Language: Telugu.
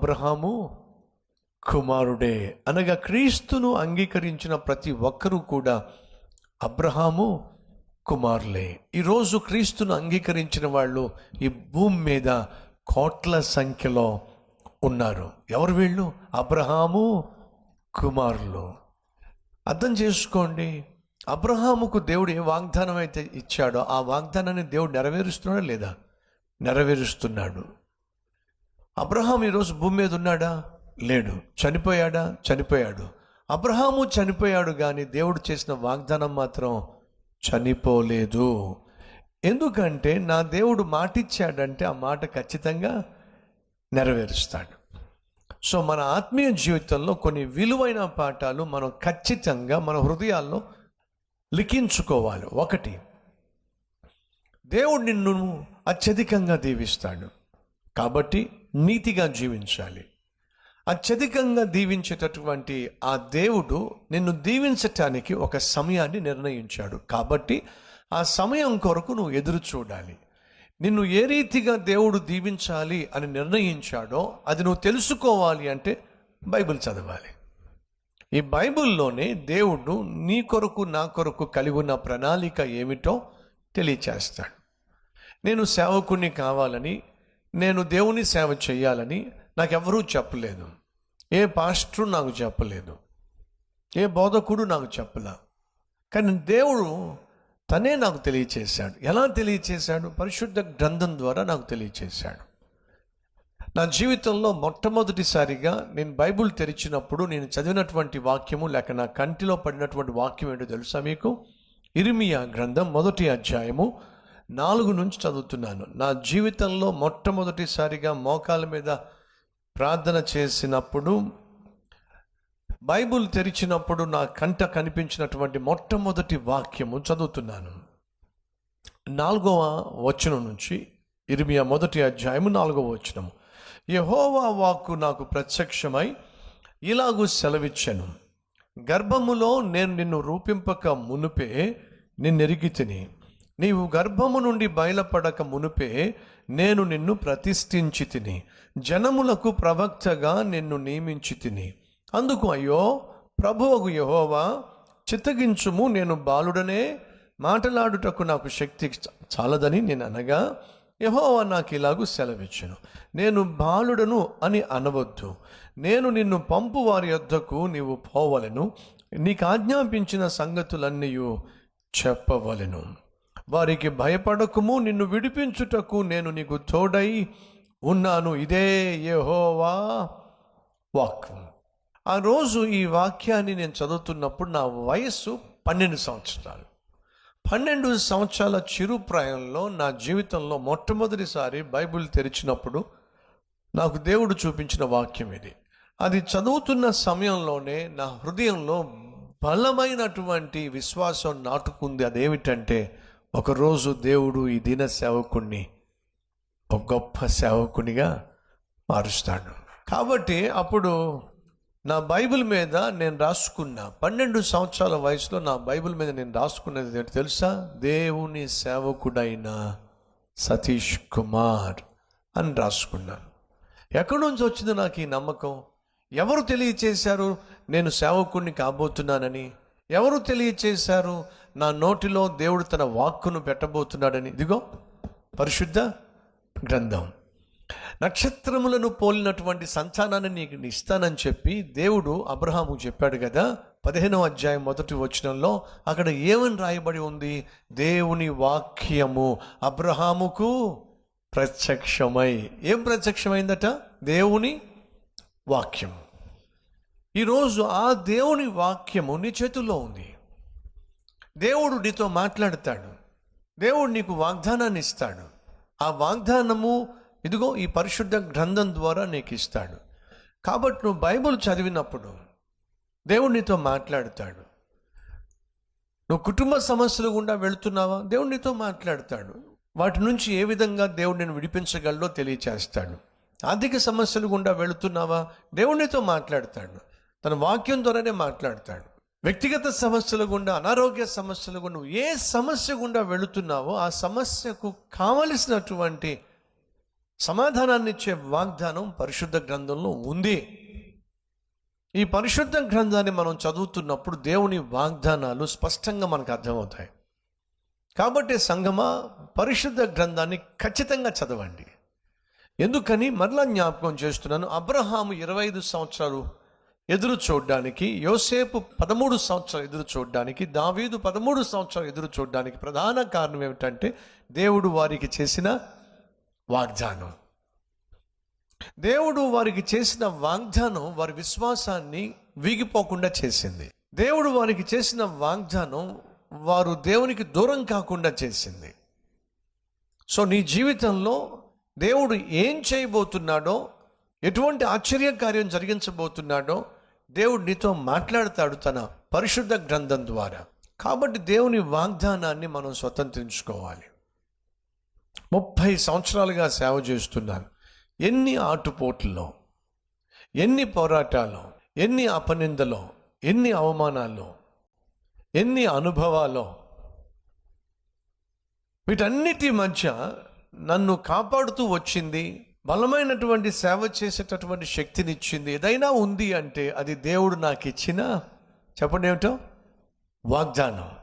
అబ్రహాము కుమారుడే. అనగా క్రీస్తును అంగీకరించిన ప్రతి ఒక్కరూ కూడా అబ్రహాము కుమారులే. ఈరోజు క్రీస్తును అంగీకరించిన వాళ్ళు ఈ భూమి మీద కోట్ల సంఖ్యలో ఉన్నారు. ఎవరు వీళ్ళు? అబ్రహాము కుమారులు. అర్థం చేసుకోండి. అబ్రహాముకు దేవుడు ఏ వాగ్దానం అయితే ఇచ్చాడో ఆ వాగ్దానాన్ని దేవుడు నెరవేరుస్తున్నాడా లేదా? నెరవేరుస్తున్నాడు. అబ్రహాం ఈరోజు భూమి మీద ఉన్నాడా? లేడు. చనిపోయాడా? చనిపోయాడు. అబ్రహాము చనిపోయాడు కానీ దేవుడు చేసిన వాగ్దానం మాత్రం చనిపోలేదు. ఎందుకంటే నా దేవుడు మాటిచ్చాడంటే ఆ మాట ఖచ్చితంగా నెరవేరుస్తాడు. సో మన ఆత్మీయ జీవితంలో కొన్ని విలువైన పాఠాలు మనం ఖచ్చితంగా మన హృదయాల్లో లిఖించుకోవాలి. ఒకటి దేవుడు నిన్ను అత్యధికంగా దీవిస్తాడు. కాబట్టి నీతిగా జీవించాలి. అత్యధికంగా దీవించేటటువంటి ఆ దేవుడు నిన్ను దీవించటానికి ఒక సమయాన్ని నిర్ణయించాడు. కాబట్టి ఆ సమయం కొరకు నువ్వు ఎదురు చూడాలి. నిన్ను ఏ రీతిగా దేవుడు దీవించాలి అని నిర్ణయించాడో అది నువ్వు తెలుసుకోవాలి అంటే బైబిల్ చదవాలి. ఈ బైబిల్లోనే దేవుడు నీ కొరకు నా కొరకు కలిగి ఉన్న ప్రణాళిక ఏమిటో తెలియచేస్తాడు. నేను సేవకుని కావాలని నేను దేవుని సేవ చేయాలని నాకెవరూ చెప్పలేదు. ఏ పాస్టరు నాకు చెప్పలేదు. ఏ బోధకుడు నాకు చెప్పలా. కానీ దేవుడు తనే నాకు తెలియచేశాడు. ఎలా తెలియచేశాడు? పరిశుద్ధ గ్రంథం ద్వారా నాకు తెలియచేశాడు. నా జీవితంలో మొట్టమొదటిసారిగా నేను బైబుల్ తెరిచినప్పుడు నేను చదివినటువంటి వాక్యము లేక నా కంటిలో పడినటువంటి వాక్యం ఏంటో తెలుసా మీకు? ఇరిమియా గ్రంథం మొదటి అధ్యాయము నాలుగు నుంచి చదువుతున్నాను. నా జీవితంలో మొట్టమొదటిసారిగా మోకాల మీద ప్రార్థన చేసినప్పుడు బైబుల్ తెరిచినప్పుడు నా కంట కనిపించినటువంటి మొట్టమొదటి వాక్యము చదువుతున్నాను. నాలుగవ వచనం నుంచి ఇరిమియా మొదటి అధ్యాయము నాలుగవ వచనము. యహోవా వాక్కు నాకు ప్రత్యక్షమై ఇలాగూ సెలవిచ్చాను. గర్భములో నేను నిన్ను రూపింపక మునుపే నిన్నెరిగి తిని నీవు గర్భము నుండి బయలుపడక మునుపే నేను నిన్ను ప్రతిష్ఠించి తిని జనములకు ప్రవక్తగా నిన్ను నియమించి తిని. అందుకు అయ్యో ప్రభువకు యహోవా చిత్తగించుము నేను బాలుడనే. మాటలాడుటకు నాకు శక్తి చాలదని నేను అనగా యహోవా నాకు ఇలాగూ సెలవిచ్చును. నేను బాలుడను అని అనవద్దు. నేను నిన్ను పంపు వారి యొద్దకు నీవు పోవలను. నీకు ఆజ్ఞాపించిన సంగతులన్నీ చెప్పవలెను. వారికి భయపడకుము నిన్ను విడిపించుటకు నేను నీకు తోడై ఉన్నాను. ఇదే యహోవా వాక్ ఆ రోజు ఈ వాక్యాన్ని నేను చదువుతున్నప్పుడు నా వయస్సు పన్నెండు సంవత్సరాలు. పన్నెండు సంవత్సరాల చిరుప్రాయంలో నా జీవితంలో మొట్టమొదటిసారి బైబిల్ తెరిచినప్పుడు నాకు దేవుడు చూపించిన వాక్యం ఇది. అది చదువుతున్న సమయంలోనే నా హృదయంలో బలమైనటువంటి విశ్వాసం నాటుకుంది. అదేమిటంటే ఒకరోజు దేవుడు ఈ దిన సేవకుణ్ణి ఒక గొప్ప సేవకునిగా మారుస్తాడు. కాబట్టి అప్పుడు నా బైబిల్ మీద నేను రాసుకున్న పన్నెండు సంవత్సరాల వయసులో నా బైబిల్ మీద నేను రాసుకున్నది ఏంటి తెలుసా? దేవుని సేవకుడైన సతీష్ కుమార్ అని రాసుకున్నాను ఎక్కడి నుంచి వచ్చింది నాకు ఈ నమ్మకం. ఎవరు తెలియచేశారు? నేను సేవకుణ్ణి కాబోతున్నానని. ఎవరు తెలియచేశారు? నా నోటిలో దేవుడు తన వాక్కును పెట్టబోతున్నాడని. ఇదిగో పరిశుద్ధ గ్రంథం. నక్షత్రములను పోలినటువంటి సంతానాన్ని నీకు ఇస్తానని చెప్పి దేవుడు అబ్రహాము చెప్పాడు కదా. పదిహేనవ అధ్యాయం మొదటి వచనంలో అక్కడ ఏమని రాయబడి ఉంది? దేవుని వాక్యము అబ్రహాముకు ప్రత్యక్షమై. ఏం ప్రత్యక్షమైందట? దేవుని వాక్యం. ఈరోజు ఆ దేవుని వాక్యము నీ చేతుల్లో ఉంది. దేవుడు నీతో మాట్లాడతాడు. దేవుడు నీకు వాగ్దానాన్ని ఇస్తాడు. ఆ వాగ్దానము ఇదిగో ఈ పరిశుద్ధ గ్రంథం ద్వారా నీకు ఇస్తాడు. కాబట్టి నువ్వు బైబుల్ చదివినప్పుడు దేవుడు నీతో మాట్లాడతాడు. నువ్వు కుటుంబ సమస్యలు గుండా వెళుతున్నావా? దేవుడు నీతో మాట్లాడతాడు. వాటి నుంచి ఏ విధంగా దేవుడు నేను విడిపించగలడో తెలియచేస్తాడు. ఆర్థిక సమస్యలు గుండా వెళుతున్నావా? దేవుడితో మాట్లాడతాడు. తన వాక్యం ద్వారానే మాట్లాడతాడు. వ్యక్తిగత సమస్యల గుండా అనారోగ్య సమస్యల గుండా ఏ సమస్య గుండా వెళుతున్నావో ఆ సమస్యకు కావలసినటువంటి సమాధానాన్ని ఇచ్చే వాగ్దానం పరిశుద్ధ గ్రంథంలో ఉంది. ఈ పరిశుద్ధ గ్రంథాన్ని మనం చదువుతున్నప్పుడు దేవుని వాగ్దానాలు స్పష్టంగా మనకు అర్థమవుతాయి. కాబట్టి సంగమా పరిశుద్ధ గ్రంథాన్ని ఖచ్చితంగా చదవండి. ఎందుకని? మరలా జ్ఞాపకం చేస్తున్నాను. అబ్రహాము ఇరవై ఐదు సంవత్సరాలు ఎదురు చూడడానికి యోసేపు పదమూడు సంవత్సరాలు ఎదురు చూడడానికి దావీదు పదమూడు సంవత్సరాలు ఎదురు చూడడానికి ప్రధాన కారణం ఏమిటంటే దేవుడు వారికి చేసిన వాగ్దానం. దేవుడు వారికి చేసిన వాగ్దానం వారి విశ్వాసాన్ని వీగిపోకుండా చేసింది. దేవుడు వారికి చేసిన వాగ్దానం వారు దేవునికి దూరం కాకుండా చేసింది. సో నీ జీవితంలో దేవుడు ఏం చేయబోతున్నాడో ఎటువంటి ఆశ్చర్యకార్యం జరిగించబోతున్నాడో దేవుడు నీతో మాట్లాడతాడు తన పరిశుద్ధ గ్రంథం ద్వారా. కాబట్టి దేవుని వాగ్దానాన్ని మనం స్వతంత్రించుకోవాలి. ముప్పై సంవత్సరాలుగా సేవ చేస్తున్నాను ఎన్ని ఆటుపోట్లలో ఎన్ని పోరాటాలు ఎన్ని అపనిందలో ఎన్ని అవమానాలు ఎన్ని అనుభవాలు వీటన్నిటి మధ్య నన్ను కాపాడుతూ వచ్చింది బలమైనటువంటి సేవ చేసేటటువంటి శక్తినిచ్చింది. ఏదైనా ఉంది అంటే అది దేవుడు నాకు ఇచ్చిన చెప్పండి ఏమిటో? వాగ్దానం.